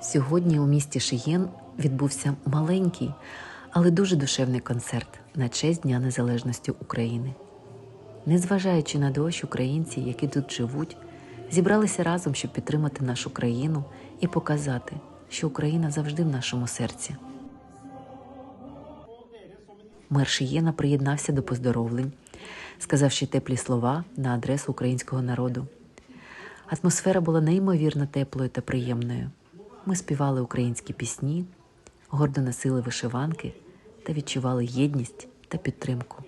Сьогодні у місті Шиєн відбувся маленький, але дуже душевний концерт на честь Дня Незалежності України. Незважаючи на дощ, українці, які тут живуть, зібралися разом, щоб підтримати нашу країну і показати, що Україна завжди в нашому серці. Мер Шиєна приєднався до поздоровлень, сказавши теплі слова на адресу українського народу. Атмосфера була неймовірно теплою та приємною. Ми співали українські пісні, гордо носили вишиванки та відчували єдність та підтримку.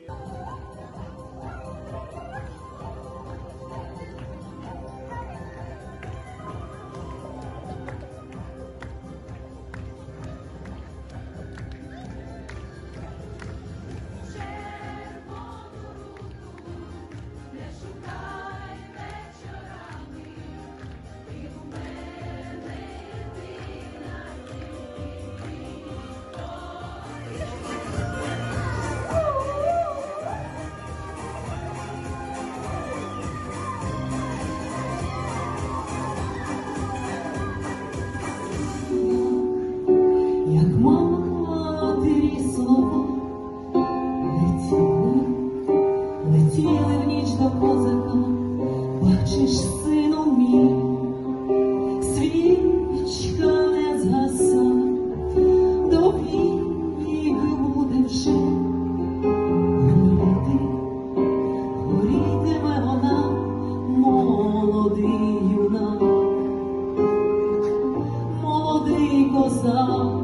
Бачиш, сину мій, свічка не згаса, до вік буде вже вона, молодий юнак. Молодий козак,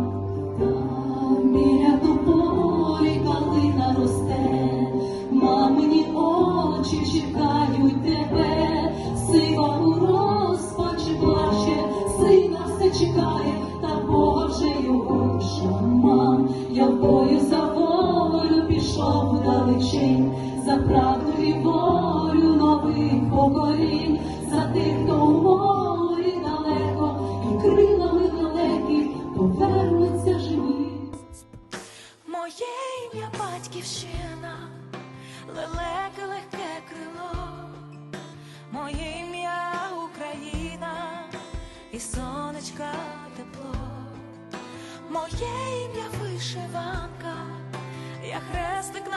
все чекає, та Бога вже його шаман. Я в бою за волю пішов далечінь, за правду і волю нових поколінь, за тих, хто у морі далеко, і крилами далекі повернуться живі. Моє ім'я батьківщина, лелеке легке крило, сонечка тепло, моє ім'я вишиванка, я хрестик на